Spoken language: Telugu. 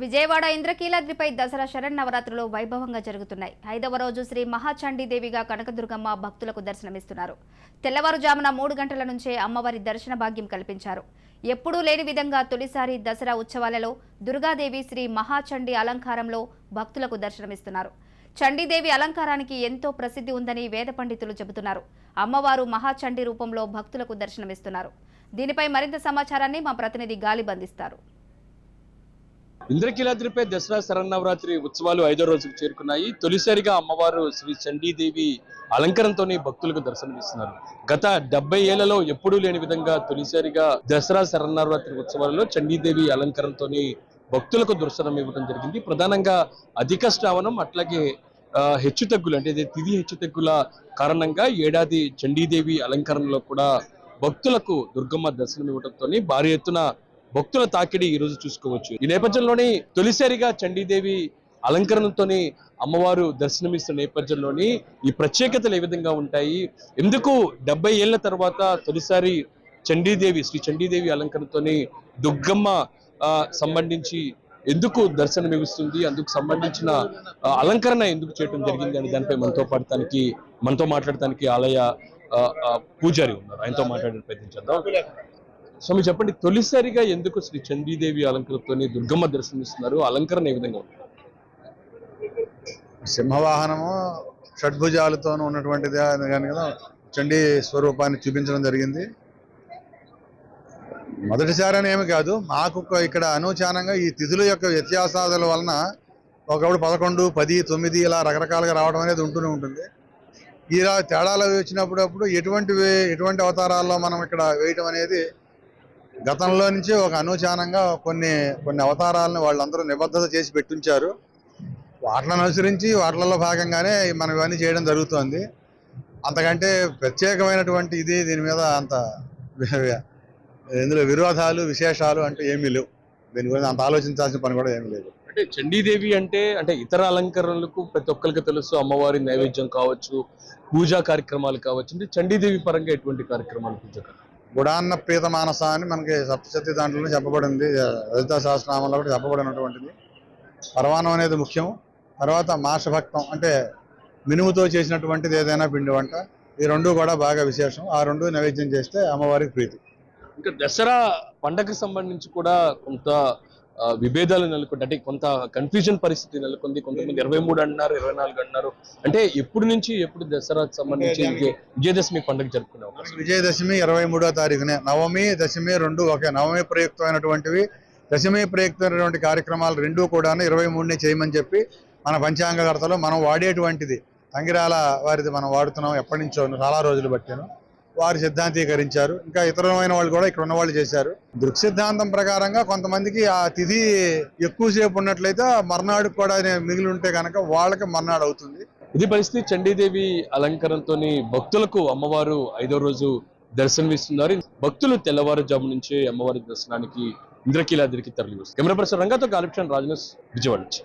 విజయవాడ ఇంద్రకీలాద్రిపై దసరా శరన్నవరాత్రులు వైభవంగా జరుగుతున్నాయి. ఐదవ రోజు శ్రీ మహాచండీదేవిగా కనకదుర్గమ్మ భక్తులకు దర్శనమిస్తున్నారు. తెల్లవారుజామున మూడు గంటల నుంచే అమ్మవారి దర్శన భాగ్యం కల్పించారు. ఎప్పుడూ లేని విధంగా తొలిసారి దసరా ఉత్సవాలలో దుర్గాదేవి శ్రీ మహాచండీ అలంకారంలో భక్తులకు దర్శనమిస్తున్నారు. చండీదేవి అలంకారానికి ఎంతో ప్రసిద్ధి ఉందని వేద పండితులు చెబుతున్నారు. అమ్మవారు మహాచండీ రూపంలో భక్తులకు దర్శనమిస్తున్నారు. దీనిపై మరింత సమాచారాన్ని మా ప్రతినిధి గాలి బంధిస్తారు ఇంద్రకీలాద్రిపై దసరా శరన్నవరాత్రి ఉత్సవాలు ఐదో రోజుకు చేరుకున్నాయి. తొలిసారిగా అమ్మవారు శ్రీ చండీదేవి అలంకరణతోనే భక్తులకు దర్శనమిస్తున్నారు గత డెబ్బై ఏళ్ళలో ఎప్పుడూ లేని విధంగా తొలిసారిగా దసరా శరన్నవరాత్రి ఉత్సవాలలో చండీదేవి అలంకరణతోని భక్తులకు దర్శనం ఇవ్వడం జరిగింది. ప్రధానంగా అధిక శ్రావణం అట్లాగే ఆ, హెచ్చు తగ్గులు అంటే తిది హెచ్చు తగ్గుల కారణంగా ఏడాది చండీదేవి అలంకరణలో కూడా భక్తులకు దుర్గమ్మ దర్శనం ఇవ్వడంతో భారీ ఎత్తున భక్తుల తాకిడి ఈ రోజు చూసుకోవచ్చు. ఈ నేపథ్యంలోనే తొలిసారిగా చండీదేవి అలంకరణతోని అమ్మవారు దర్శనమిస్తున్న నేపథ్యంలోని ఈ ప్రత్యేకతలు ఏ విధంగా ఉంటాయి? ఎందుకు డెబ్బై ఏళ్ళ తర్వాత తొలిసారి చండీదేవి శ్రీ చండీదేవి అలంకరణతోని దుర్గమ్మ ఆ, సంబంధించి ఎందుకు దర్శనం ఇస్తుంది అందుకు సంబంధించిన అలంకరణ ఎందుకు చేయడం జరిగింది అని దానిపై మనతో పాడటానికి మనతో మాట్లాడటానికి ఆలయ ఆ, పూజారి ఉన్నారు. ఆయనతో మాట్లాడే ప్రయత్నించేద్దాం స్వామి చెప్పండి తొలిసారిగా ఎందుకు శ్రీ చండీదేవి అలంకరణతోని దుర్గమ్మ దర్శనమిస్తున్నారు? అలంకరణ ఏ విధంగా సింహవాహనము షడ్భుజాలతో ఉన్నటువంటిది అని కానీ కదా చండీ స్వరూపాన్ని చూపించడం జరిగింది. మొదటిసారి అని ఏమి కాదు మాకు ఒక ఇక్కడ అనూచానంగా ఈ తిథుల యొక్క వ్యత్యాసాల వలన ఒకప్పుడు పదకొండు పది తొమ్మిది ఇలా రకరకాలుగా రావడం అనేది ఉంటూనే ఉంటుంది. ఇలా తేడాలు వచ్చినప్పుడప్పుడు ఎటువంటి ఎటువంటి అవతారాల్లో మనం ఇక్కడ వేయటం అనేది గతంలో నుంచి ఒక అనుచానంగా కొన్ని కొన్ని అవతారాలను వాళ్ళందరూ నిబద్ధత చేసి పెట్టుంచారు. వాటిలను అనుసరించి వాటిలలో భాగంగానే మనం ఇవన్నీ చేయడం జరుగుతోంది. అంతకంటే ప్రత్యేకమైనటువంటి ఇది దీని మీద అంత ఇందులో విరోధాలు విశేషాలు అంటే ఏమీ లేవు. దీని గురించి అంత ఆలోచించాల్సిన పని కూడా ఏమీ లేదు. అంటే చండీదేవి అంటే అంటే ఇతర అలంకరణలకు ప్రతి ఒక్కరికి తెలుసు అమ్మవారి నైవేద్యం కావచ్చు పూజా కార్యక్రమాలు కావచ్చు. అంటే చండీదేవి పరంగా ఎటువంటి కార్యక్రమాలు పూజ గుడాన్న ప్రీత మానస అని మనకి సప్తశతి దాంట్లో చెప్పబడింది. లలిత సహస్రనామంలో కూడా చెప్పబడినటువంటిది. పరమాణం అనేది ముఖ్యం. తర్వాత మాషభక్తం అంటే మినుముతో చేసినటువంటిది ఏదైనా పిండి వంట. ఈ రెండు కూడా బాగా విశేషం. ఆ రెండు నైవేద్యం చేస్తే అమ్మవారికి ప్రీతి. ఇంకా దసరా పండగకి సంబంధించి కూడా కొంత విభేదాలు నెలకొంది. అంటే కొంత కన్ఫ్యూజన్ పరిస్థితి నెలకొంది. కొంతమంది ఇరవై మూడు అన్నారు ఇరవై నాలుగు అన్నారు అంటే ఎప్పుడు నుంచి ఎప్పుడు దసరాకు సంబంధించి విజయదశమి. పండుగ జరుపుకునే అవకాశం విజయదశమి ఇరవై మూడో తారీఖునే. నవమి దశమి రెండు ఒకే నవమి ప్రయుక్తమైనటువంటివి. దశమి ప్రయుక్తమైనటువంటి కార్యక్రమాలు రెండూ కూడా ఇరవై మూడునే చేయమని చెప్పి మన పంచాంగకర్తలు మనం వాడేటువంటిది. తంగిరాల వారిది మనం వాడుతున్నాం ఎప్పటి నుంచో చాలా రోజులు బట్టాను. వారు సిద్ధాంతీకరించారు. ఇంకా ఇతరమైన వాళ్ళు కూడా ఇక్కడ ఉన్న వాళ్ళు చేశారు. దృక్సిద్ధాంతం ప్రకారంగా కొంతమందికి ఆ తిథి ఎక్కువసేపు ఉన్నట్లయితే మర్నాడు కూడా మిగిలి ఉంటే కనుక వాళ్ళకి మర్నాడు అవుతుంది. ఇది పరిస్థితి చండీదేవి అలంకరణతో భక్తులకు అమ్మవారు ఐదో రోజు దర్శనమిస్తున్నారు. భక్తులు తెల్లవారుజాము నుంచే అమ్మవారి దర్శనానికి ఇంద్రకీలాద్రికి తరలి వస్తారు కెమెరా పర్సన్ రంగతో కాలిప్షన్ రాజనస్ విజయవాడ నుంచి.